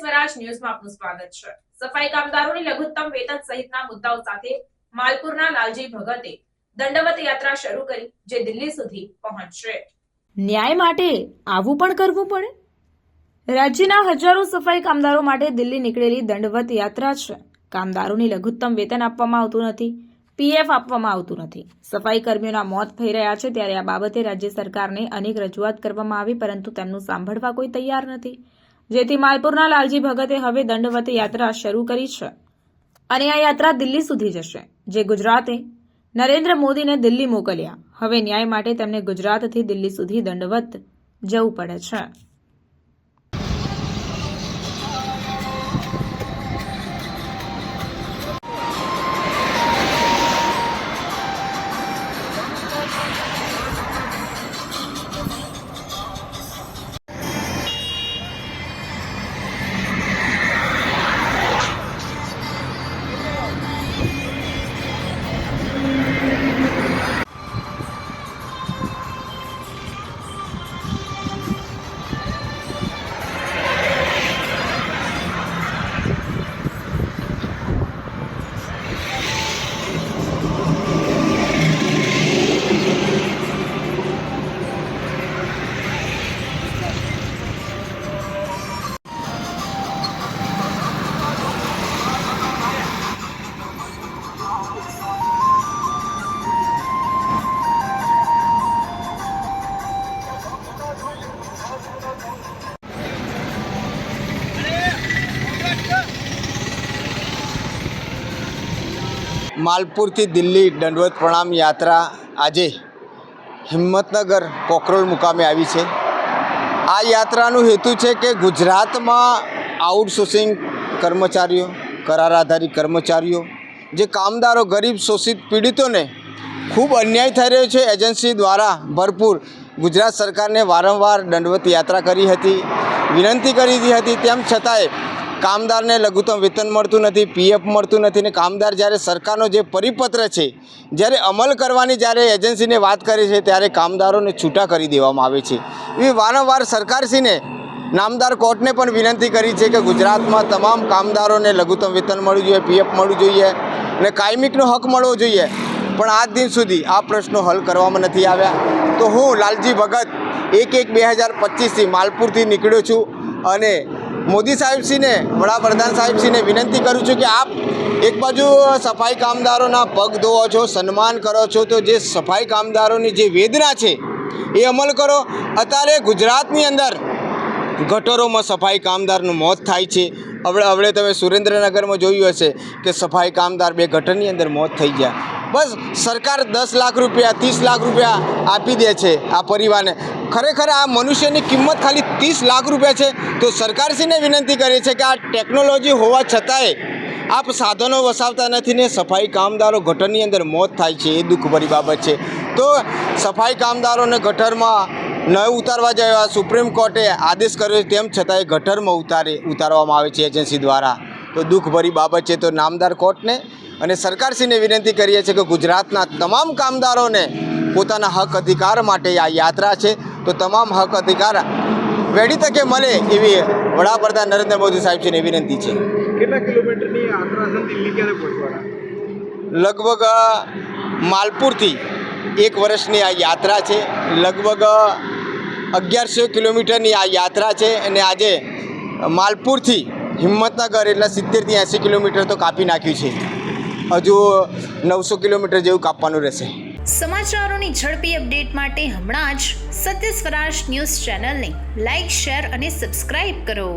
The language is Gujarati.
સ્વરાજ ન્યૂઝમાં આપનું સ્વાગત છે. સફાઈ કામદારોની લઘુત્તમ વેતન સહિતના મુદ્દાઓ સાથે માલપુરના લાલજી ભગતે દંડવત યાત્રા શરૂ કરી, જે દિલ્હી સુધી પહોંચશે. ન્યાય માટે આવું પણ કરવું પડે? રાજ્યના હજારો સફાઈ કામદારો માટે દિલ્હી નીકળેલી દંડવત યાત્રા છે. કામદારોની લઘુત્તમ વેતન આપવામાં આવતું નથી, પીએફ આપવામાં આવતું નથી. સફાઈ કર્મીઓના મોત થઈ રહ્યા છે ત્યારે આ બાબતે રાજ્ય સરકારને અનેક રજૂઆત કરવામાં આવી, પરંતુ તેમનું સાંભળવા કોઈ તૈયાર નથી. જેથી માલપુરના લાલજી ભગતે હવે દંડવત યાત્રા શરૂ કરી છે. અને આ યાત્રા દિલ્હી સુધી જશે, જે ગુજરાતે નરેન્દ્ર મોદીને દિલ્હી મોકલ્યા. હવે ન્યાય માટે તેમને ગુજરાતથી દિલ્હી સુધી દંડવત જવું પડે છે. માલપુરથી દિલ્હી દંડવત પ્રણામ યાત્રા આજે હિંમતનગર કોકરોલ મુકામે આવી છે. આ યાત્રાનું હેતુ છે કે ગુજરાતમાં આઉટસોર્સિંગ કર્મચારીઓ કરાર આધારિત કર્મચારીઓ, જે કામદારો, ગરીબ, શોષિત પીડિતોને ખૂબ અન્યાય થઈ રહ્યો છે. એજન્સી દ્વારા ભરપૂર ગુજરાત સરકારને વારંવાર દંડવત યાત્રા કરી હતી, વિનંતી કરી હતી. તેમ છતાંય કામદારને લઘુત્તમ વેતન મળતું નથી પીએફ મળતું નથી ને કામદાર જ્યારે સરકારનો જે પરિપત્ર છે, જ્યારે અમલ કરવાની જ્યારે એજન્સીને વાત કરે છે ત્યારે કામદારોને છૂટા કરી દેવામાં આવે છે. એવી વારંવાર સરકારશ્રીને, નામદાર કોર્ટને પણ વિનંતી કરી છે કે ગુજરાતમાં તમામ કામદારોને લઘુત્તમ વેતન મળવું જોઈએ પીએફ મળવું જોઈએ અને કાયમિકનો હક મળવો જોઈએ. પણ આજ દિન સુધી આ પ્રશ્નો હલ કરવામાં નથી આવ્યા. તો હું લાલજી ભગત, એક એક બે હજાર પચીસથી માલપુરથી નીકળ્યો છું અને મોદી સાહેબશ્રીને વડાપ્રધાન સાહેબશ્રીને વિનંતી કરું છું કે આપ એક બાજુ સફાઈ કામદારોના પગ ધોવો છો, સન્માન કરો છો, તો જે સફાઈ કામદારોની જે વેદના છે એ અમલ કરો. અત્યારે ગુજરાતની અંદર ગટરોમાં સફાઈ કામદારનું મોત થાય છે. હવે હવે તમે સુરેન્દ્રનગરમાં જોયું હશે કે સફાઈ કામદાર બે ગટરની અંદર મોત થઈ ગયા. બસ સરકાર દસ લાખ રૂપિયા, ત્રીસ લાખ રૂપિયા આપી દે છે આ પરિવારને. ખરેખર આ મનુષ્યની કિંમત ખાલી ત્રીસ લાખ રૂપિયા છે. તો સરકારશ્રીને વિનંતી કરી છે કે આ ટેકનોલોજી હોવા છતાંય આપ સાધનો વસાવતા નથી ને સફાઈ કામદારો ગટરની અંદર મોત થાય છે, એ દુઃખભરી બાબત છે. તો સફાઈ કામદારોને ગટરમાં ન ઉતારવા જેવા સુપ્રીમ કોર્ટે આદેશ કર્યો તેમ છતાંય ગટરમાં ઉતારે, ઉતારવામાં આવે છે એજન્સી દ્વારા. તો દુઃખભરી બાબત છે. તો નામદાર કોર્ટને અને સરકારશ્રીને વિનંતી કરીએ છીએ કે ગુજરાતના તમામ કામદારોને પોતાના હક અધિકાર માટે આ યાત્રા છે. તો તમામ હક અધિકાર વહેલી તકે મળે એવી વડાપ્રધાન નરેન્દ્ર મોદી સાહેબજીને વિનંતી છે. કેટલા કિલોમીટરની છે? દિલ્હી ક્યારે પહોંચવાના? લગભગ માલપુરથી એક વર્ષની આ યાત્રા છે. લગભગ અગિયારસો કિલોમીટરની આ યાત્રા છે અને આજે માલપુરથી હિંમતનગર એટલે સિત્તેરથી એંસી કિલોમીટર તો કાપી નાખ્યું છે. હજુ નવસો કિલોમીટર જેવું કાપવાનું રહેશે. સમાચારોની ઝડપી અપડેટ માટે હમણાં જ સત્ય સ્વરાજ ન્યૂઝ ચેનલને લાઇક શેર અને સબસ્ક્રાઇબ કરો.